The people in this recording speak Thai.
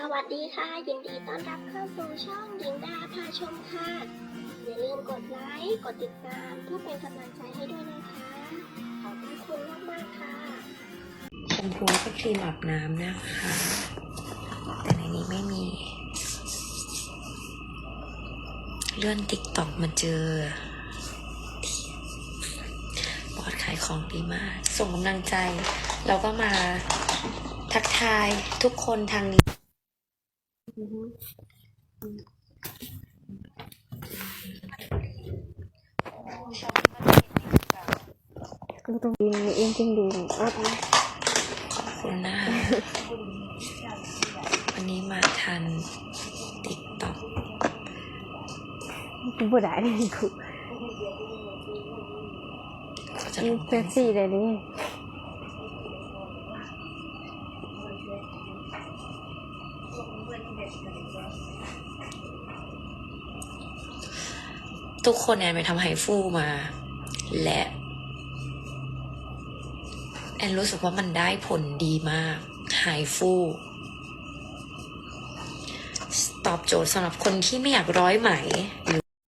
สวัสดีค่ะ ยินดีต้อนรับเข้าสู่ช่องหญิงดาพาชมค่ะ อย่าลืมกดไลค์กดติดตามเพื่อเป็นกำลังใจให้ด้วยนะคะ ขอบคุณมากๆค่ะแชมพูก็ครีมอาบน้ำนะคะ แต่ในนี้ไม่มี เลื่อนติ๊กต็อกมาเจอ บอดขายของดีมาก ส่งกำลังใจ เราก็มาทักทายทุกคนทางนี้ Tung tung đi yên trên đường ớt ขอบคุณนะวันนี้มาทันติ๊กต็อก cũng vừa đại này cũng เขาจะลง phép gì đây đi ทุกคนแอนไปทำไฮฟูมา และ แอนรู้สึกว่ามันได้ผลดีมากไฮฟูตอบโจทย์สำหรับคนที่ไม่อยากร้อยไหมหรือ